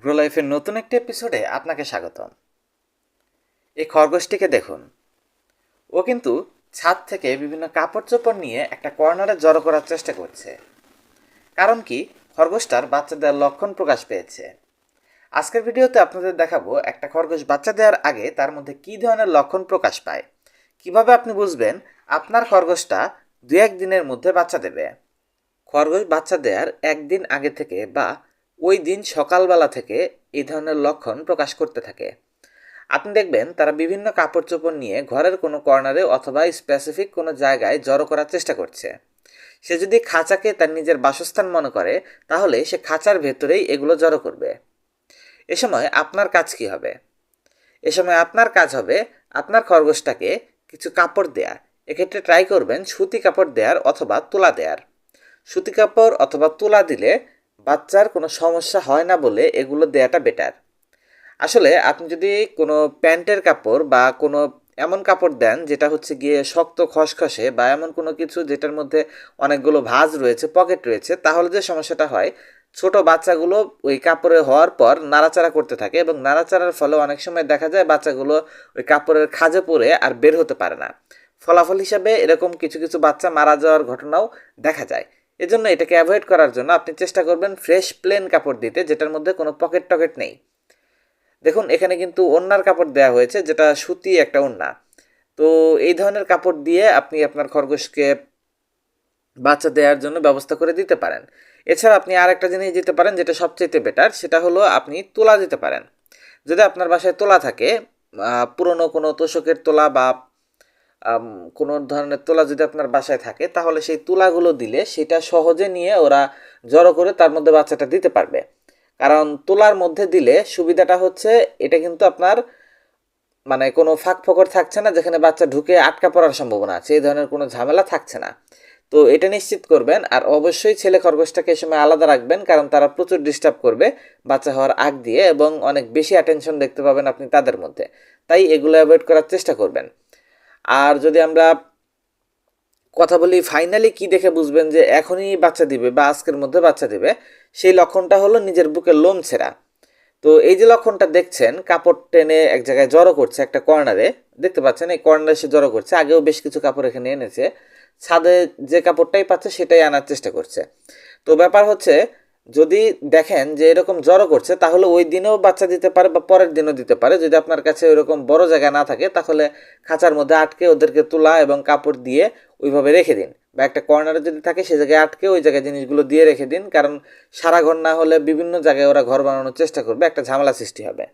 Grow লাইফের নতুন একটি এপিসোডে আপনাকে স্বাগতম। এই খরগোশটিকে দেখুন। ও কিন্তু ছাদ থেকে বিভিন্ন কাপড় চোপড় নিয়ে একটা কর্নারে জড়ো করার চেষ্টা করছে। কারণ কি, খরগোশটার বাচ্চা দেওয়ার লক্ষণ প্রকাশ পেয়েছে। আজকের ভিডিওতে আপনাদের দেখাবো একটা খরগোশ বাচ্চা দেওয়ার আগে তার মধ্যে কী ধরনের লক্ষণ প্রকাশ পায়। কীভাবে আপনি বুঝবেন আপনার খরগোশটা দু এক দিনের মধ্যে বাচ্চা দেবে? খরগোশ বাচ্চা দেওয়ার একদিন আগে থেকে বা ওই দিন সকালবেলা থেকে এই ধরনের লক্ষণ প্রকাশ করতে থাকে। আপনি দেখবেন তারা বিভিন্ন কাপড় চোপড় নিয়ে ঘরের কোনো কর্নারে অথবা স্পেসিফিক কোনো জায়গায় জড়ো করার চেষ্টা করছে। সে যদি খাঁচাকে তার নিজের বাসস্থান মনে করে, তাহলে সে খাঁচার ভেতরেই এগুলো জড়ো করবে। এ সময় আপনার কাজ কি হবে? এ সময় আপনার কাজ হবে আপনার খরগোশটাকে কিছু কাপড় দেয়া। এক্ষেত্রে ট্রাই করবেন সুতি কাপড় দেওয়ার অথবা তুলা দেয়ার। সুতি কাপড় অথবা তুলা দিলে বাচ্চার কোনো সমস্যা হয় না বলে এগুলো দেওয়াটা বেটার আসলে আপনি যদি কোনো প্যান্টের কাপড় বা কোনো এমন কাপড় দেন যেটা হচ্ছে গিয়ে শক্ত, খসখসে বা এমন কোনো কিছু যেটার মধ্যে অনেকগুলো ভাঁজ রয়েছে পকেট রয়েছে, তাহলে যে সমস্যাটা হয়, ছোট বাচ্চাগুলো ওই কাপড়ে হওয়ার পর নাড়াচাড়া করতে থাকে এবং নাড়াচাড়ার ফলে অনেক সময় দেখা যায় বাচ্চাগুলো ওই কাপড়ের খাজে পড়ে আর বের হতে পারে না। ফলাফল হিসাবে এরকম কিছু কিছু বাচ্চা মারা যাওয়ার ঘটনাও দেখা যায়। এজন্য এটাকে অ্যাভয়েড করার জন্য আপনি চেষ্টা করবেন ফ্রেশ প্লেন কাপড় দিতে, যেটার মধ্যে কোনো পকেট টকেট নেই। দেখুন, এখানে কিন্তু ওন্নার কাপড় দেওয়া হয়েছে, যেটা সুতি একটা ওন্না। তো এই ধরনের কাপড় দিয়ে আপনি আপনার খরগোশকে বাচ্চা দেওয়ার জন্য ব্যবস্থা করে দিতে পারেন। এছাড়া আপনি আর একটা জিনিস দিতে পারেন, যেটা সবচেয়ে বেটার সেটা হলো আপনি তোলা দিতে পারেন। যদি আপনার বাসায় তোলা থাকে পুরনো কোনো তোষকের তোলা বা কোনো ধরনের তোলা যদি আপনার বাসায় থাকে, তাহলে সেই তুলাগুলো দিলে সেটা সহজে নিয়ে ওরা জড়ো করে তার মধ্যে বাচ্চাটা দিতে পারবে। কারণ তোলার মধ্যে দিলে সুবিধাটা হচ্ছে এটা কিন্তু আপনার মানে কোনো ফাঁক ফকর থাকছে না, যেখানে বাচ্চা ঢুকে আটকা পড়ার সম্ভাবনা আছে, এই ধরনের কোনো ঝামেলা থাকছে না। তো এটা নিশ্চিত করবেন, আর অবশ্যই ছেলে খরগোশটাকে এই সময় আলাদা রাখবেন, কারণ তারা প্রচুর ডিস্টার্ব করবে বাচ্চা হওয়ার আগ দিয়ে এবং অনেক বেশি অ্যাটেনশন দেখতে পাবেন আপনি তাদের মধ্যে। তাই এগুলো অ্যাভয়েড করার চেষ্টা করবেন। আর যদি আমরা কথা বলি ফাইনালি কি দেখে বুঝবেন যে এখনই বাচ্চা দিবে বা আজকের মধ্যে বাচ্চা দিবে, সেই লক্ষণটা হলো নিজের বুকে লোম ছেঁড়া। তো এই যে লক্ষণটা দেখছেন, কাপড় টেনে এক জায়গায় জড়ো করছে একটা কর্নারে দেখতে পাচ্ছেন এই কর্নারে সে জড়ো করছে, আগেও বেশ কিছু কাপড় এখানে এনেছে। ছাদে যে কাপড়টাই পাচ্ছে সেটাই আনার চেষ্টা করছে। তো ব্যাপার হচ্ছে যদি দেখেন যে এরকম জ্বরও করছে, তাহলে ওই দিনেও বাচ্চা দিতে পারে বা পরের দিনও দিতে পারে। যদি আপনার কাছে ওইরকম বড় জায়গা না থাকে, তাহলে খাঁচার মধ্যে আটকে ওদেরকে তোলা এবং কাপড় দিয়ে ওইভাবে রেখে দিন। বা একটা কর্নারে যদি থাকে, সে জায়গায় আটকে ওই জায়গায় জিনিসগুলো দিয়ে রেখে দিন। কারণ সারা ঘর না হলে বিভিন্ন জায়গায় ওরা ঘর বানানোর চেষ্টা করবে, একটা ঝামেলা সৃষ্টি হবে।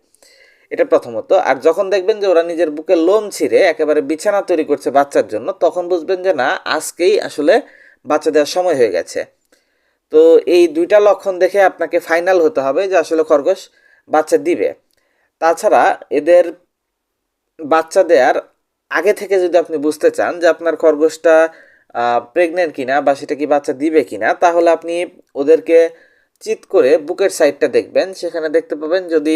এটা প্রথমত। আর যখন দেখবেন যে ওরা নিজের বুকে লোম ছিঁড়ে একেবারে বিছানা তৈরি করছে বাচ্চার জন্য, তখন বুঝবেন যে না, আজকেই আসলে বাচ্চা দেওয়ার সময় হয়ে গেছে। তো এই দুইটা লক্ষণ দেখে আপনাকে ফাইনাল হতে হবে যে আসলে খরগোশ বাচ্চা দিবে। তাছাড়া এদের বাচ্চা দেওয়ার আগে থেকে যদি আপনি বুঝতে চান যে আপনার খরগোশটা প্রেগনেন্ট কিনা বা সেটা কি বাচ্চা দিবে কিনা, তাহলে আপনি ওদেরকে চিত করে বুকের সাইডটা দেখবেন। সেখানে দেখতে পাবেন যদি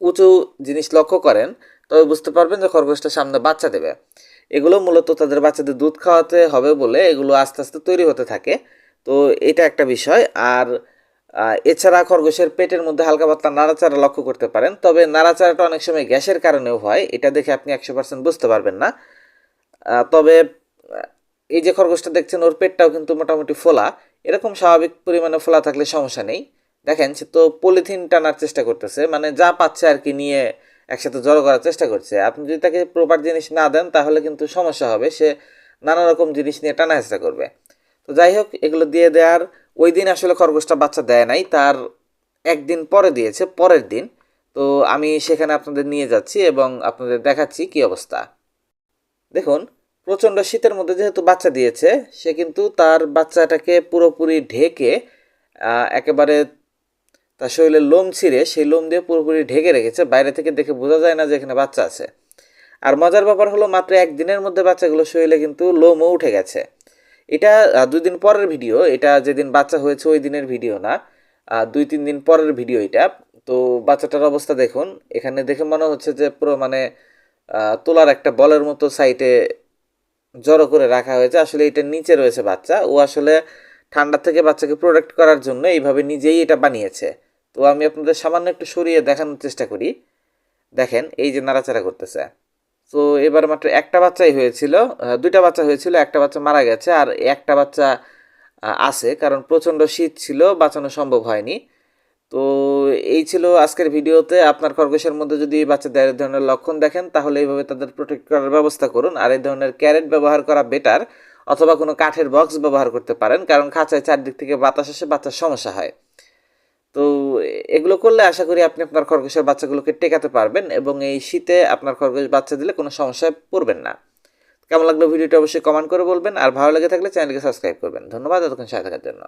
উঁচু জিনিস লক্ষ্য করেন, তবে বুঝতে পারবেন যে খরগোশটা সামনে বাচ্চা দেবে। এগুলো মূলত তাদের বাচ্চাদের দুধ খাওয়াতে হবে বলে এগুলো আস্তে আস্তে তৈরি হতে থাকে। তো এটা একটা বিষয়। আর এছাড়া খরগোশের পেটের মধ্যে হালকা পাতলা নাড়াচাড়া লক্ষ্য করতে পারেন। তবে নাড়াচাড়াটা অনেক সময় গ্যাসের কারণেও হয়, এটা দেখে আপনি একশো পার্সেন্ট বুঝতে পারবেন না। তবে এই যে খরগোশটা দেখছেন, ওর পেটটাও কিন্তু মোটামুটি ফোলা। এরকম স্বাভাবিক পরিমাণে ফোলা থাকলে সমস্যা নেই। দেখেন, সে তো পলিথিন টানার চেষ্টা করতেছে মানে যা পাচ্ছে আর কি নিয়ে একসাথে জড়ো করার চেষ্টা করছে। আপনি যদি তাকে প্রপার জিনিস না দেন, তাহলে কিন্তু সমস্যা হবে। সে নানা রকম জিনিস নিয়ে টানা চেষ্টা করবে। তো যাই হোক, এগুলো দিয়ে দেওয়ার ওই দিন আসলে খরগোশটা বাচ্চা দেয় নাই, তার একদিন পরে দিয়েছে, পরের দিন। তো আমি সেখানে আপনাদের নিয়ে যাচ্ছি এবং আপনাদের দেখাচ্ছি কি অবস্থা। দেখুন, প্রচণ্ড শীতের মধ্যে যেহেতু বাচ্চা দিয়েছে, সে কিন্তু তার বাচ্চাটাকে পুরোপুরি ঢেকে একেবারে তার শরীরের লোম ছিঁড়ে সেই লোম দিয়ে পুরোপুরি ঢেকে রেখেছে, বাইরে থেকে দেখে বোঝা যায় না যে এখানে বাচ্চা আছে। আর মজার ব্যাপার হলো, মাত্র একদিনের মধ্যে বাচ্চাগুলো শরীরে কিন্তু লোমও উঠে গেছে। এটা দুই দিন পরের ভিডিও, এটা যেদিন বাচ্চা হয়েছে ওই দিনের ভিডিও না দুই, তিন দিন পরের ভিডিও এটা। তো বাচ্চাটার অবস্থা দেখুন, এখানে দেখে মনে হচ্ছে যে পুরো মানে তোলার একটা বলের মতো সাইটে জড়ো করে রাখা হয়েছে। আসলে এটা নিচে রয়েছে বাচ্চা, ও আসলে ঠান্ডা থেকে বাচ্চাকে প্রোটেক্ট করার জন্য এইভাবে নিজেই এটা বানিয়েছে। তো তো আমি আপনাদের সামান্য একটু সরিয়ে দেখানোর চেষ্টা করি। দেখেন, এই যে নাড়াচাড়া করতেছে। তো এবার মাত্র একটা বাচ্চাই হয়েছিল দুইটা বাচ্চা হয়েছিল, একটা বাচ্চা মারা গেছে আর একটা বাচ্চা আছে, কারণ প্রচণ্ড শীত ছিল, বাঁচানো সম্ভব হয়নি। তো, এই ছিল আজকের ভিডিওতে। আপনার খরগোশের মধ্যে যদি বাচ্চাদের এই ধরনের লক্ষণ দেখেন, তাহলে এইভাবে তাদের প্রোটেক্ট করার ব্যবস্থা করুন। আর এই ধরনের ক্যারেট ব্যবহার করা বেটার অথবা কোনো কাঠের বক্স ব্যবহার করতে পারেন, কারণ খাঁচায় চারদিক থেকে বাতাস আসে, বাচ্চার সমস্যা হয়। তো এগুলো করলে আশা করি আপনি আপনার খরগোশের বাচ্চাগুলোকে টেকাতে পারবেন এবং এই শীতে আপনার খরগোশ বাচ্চা দিলে কোনো সমস্যায় পড়বেন না। কেমন লাগল ভিডিওটা অবশ্যই কমেন্ট করে বলবেন। আর ভালো লেগে থাকলে চ্যানেলকে সাবস্ক্রাইব করবেন। ধন্যবাদ, এতক্ষণ সাথে থাকার জন্য।